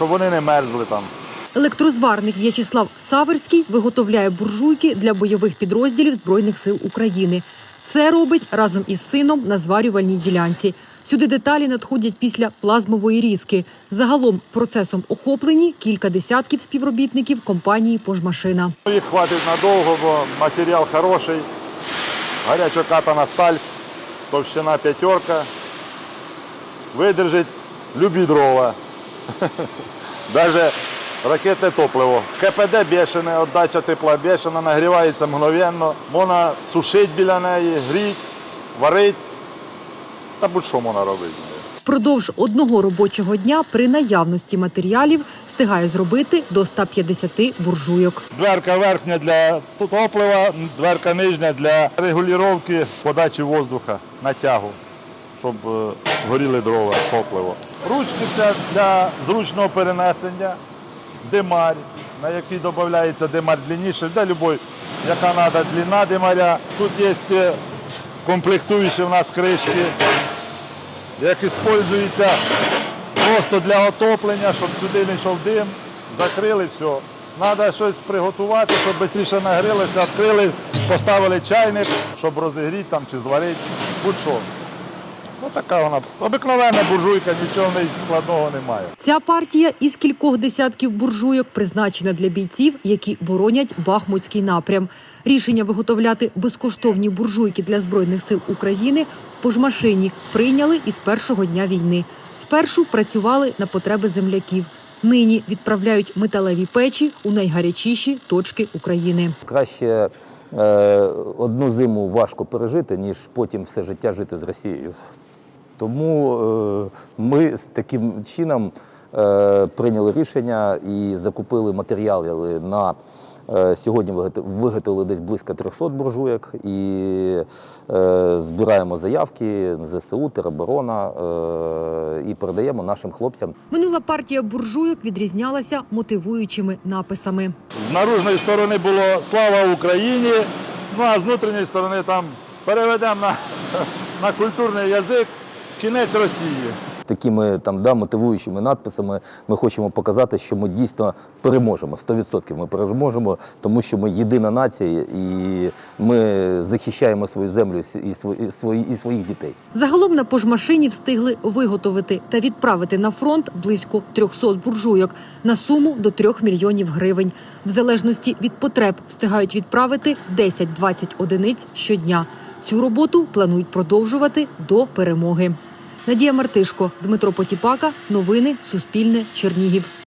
щоб вони не мерзли там. Електрозварник В'ячеслав Саверський виготовляє буржуйки для бойових підрозділів Збройних сил України. Це робить разом із сином на зварювальній ділянці. Сюди деталі надходять після плазмової різки. Загалом процесом охоплені кілька десятків співробітників компанії «Пожмашина». Їх хватить надовго, бо матеріал хороший, гарячокатана сталь, товщина п'ятерка. Видержить любі дрова. Навіть ракетне топливо. КПД бешене, віддача тепла бешена, нагрівається мгновенно. Можна сушити біля неї, гріти, варити. Та будь-що можна робити. Впродовж одного робочого дня при наявності матеріалів встигає зробити до 150 буржуйок. Дверка верхня для топлива, дверка нижня для регулювання подачі воздуха на тягу, щоб е, горіли дрова, топливо. Ручки для зручного перенесення, димарь, на який додається димарь длинніше, для любої, яка треба длина димаря. Тут є е, комплектуючі в нас кришки, як використовуються просто для отоплення, щоб сюди не йшов дим, закрили все. Треба щось приготувати, щоб швидше нагрілося, відкрили, поставили чайник, щоб розігріти там чи зварити, будь-що. Така вона обикновенна буржуйка, нічого в неї складного немає. Ця партія із кількох десятків буржуйок призначена для бійців, які боронять Бахмутський напрям. Рішення виготовляти безкоштовні буржуйки для збройних сил України в пожмашині прийняли із першого дня війни. Спершу працювали на потреби земляків. Нині відправляють металеві печі у найгарячіші точки України. Краще е, одну зиму важко пережити, ніж потім все життя жити з Росією. Тому е, ми з таким чином е, прийняли рішення і закупили матеріали на е, сьогодні виготовили десь близько 300 буржуєк і е, збираємо заявки ЗСУ, тероборона е, і передаємо нашим хлопцям. Минула партія буржуйок відрізнялася мотивуючими написами. З наружної сторони було Слава Україні, ну а з внутрішньої сторони там переведемо на, на культурний язик кінець Росії. Такими там да, мотивуючими надписами ми хочемо показати, що ми дійсно переможемо. 100% ми переможемо, тому що ми єдина нація і ми захищаємо свою землю і свої, і своїх дітей. Загалом на пожмашині встигли виготовити та відправити на фронт близько 300 буржуйок на суму до 3 мільйонів гривень. В залежності від потреб встигають відправити 10-20 одиниць щодня. Цю роботу планують продовжувати до перемоги. Надія Мартишко, Дмитро Потіпака. Новини Суспільне. Чернігів.